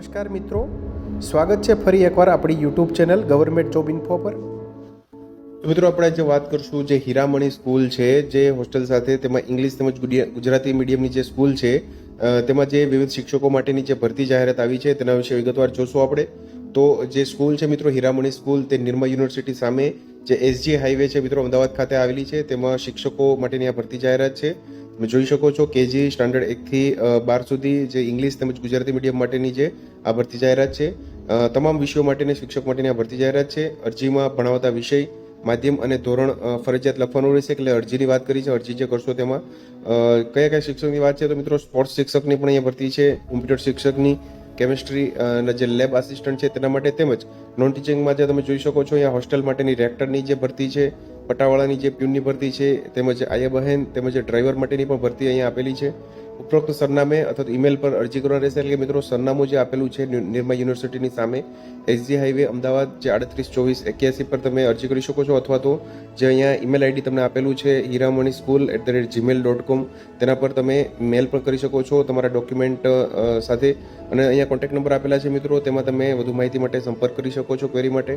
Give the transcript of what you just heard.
નમસ્કાર મિત્રો. સ્વાગત છે ફરી એકવાર આપણી YouTube channel government job info પર. મિત્રો, આપણે જે વાત કરશું જે હીરામણી સ્કૂલ છે, જે હોસ્ટેલ સાથે તેમાં ઇંગ્લિશ તેમજ ગુજરાતી મીડિયમની જે સ્કૂલ છે તેમાં જે વિવિધ શિક્ષકો માટેની જે ભરતી જાહેરાત આવી છે, તેના વિશે વિગતવાર જોશું આપણે. તો જે સ્કૂલ છે મિત્રો, હીરામણી સ્કૂલ, તે નિર્મા યુનિવર્સિટી સામે જે એસજી હાઈવે છે, મિત્રો, અમદાવાદ ખાતે આવેલી છે, તેમાં શિક્ષકો માટેની આ ભરતી જાહેરાત છે. તમે જોઈ શકો છો કેજી સ્ટાન્ડર્ડ એકથી બાર સુધી જે ઇંગ્લિશ તેમજ ગુજરાતી મીડિયમ માટેની જે આ ભરતી જાહેરાત છે તમામ વિષયો માટેની, શિક્ષક માટેની આ ભરતી જાહેરાત છે. અરજીમાં ભણાવતા વિષય, માધ્યમ અને ધોરણ ફરજિયાત લખવાનું રહેશે. એટલે અરજીની વાત કરી છે, અરજી જે કરશો તેમાં કયા કયા શિક્ષકની વાત છે તો મિત્રો સ્પોર્ટ્સ શિક્ષકની પણ અહીંયા ભરતી છે, કોમ્પ્યુટર શિક્ષકની, કેમિસ્ટ્રી અને જે લેબ આસિસ્ટન્ટ છે તેના માટે તેમજ નોન ટીચિંગમાં જે તમે જોઈ શકો છો, અહીંયા હોસ્ટેલ માટેની રેક્ટરની જે ભરતી છે પટાવાળાની જે પ્યુનની ભરતી છે, તેમજ આયા બહેન, તેમજ ડ્રાઈવર માટેની પણ ભરતી અહીંયા આપેલી છે. ઉપરોક્ત સરનામે અથવા તો ઈમેલ પર અરજી કરવા રહેશે, એટલે મિત્રો સરનામું જે આપેલું છે નિર્મા યુનિવર્સિટીની સામે, એસજી હાઈવે, અમદાવાદ, જે આડત્રીસ, ચોવીસ, એક્યાસી પર તમે અરજી કરી શકો છો, અથવા તો જે અહીંયા ઈમેલ આઈડી તમને આપેલું છે, Hiramani school at the rate Gmail dot com તેના પર તમે મેલ પણ કરી શકો છો, તમારા ડોક્યુમેન્ટ સાથે. અને અહીંયા કોન્ટેક્ટ નંબર આપેલા છે મિત્રો, તેમાં તમે વધુ માહિતી માટે સંપર્ક કરી શકો છો ક્વેરી માટે.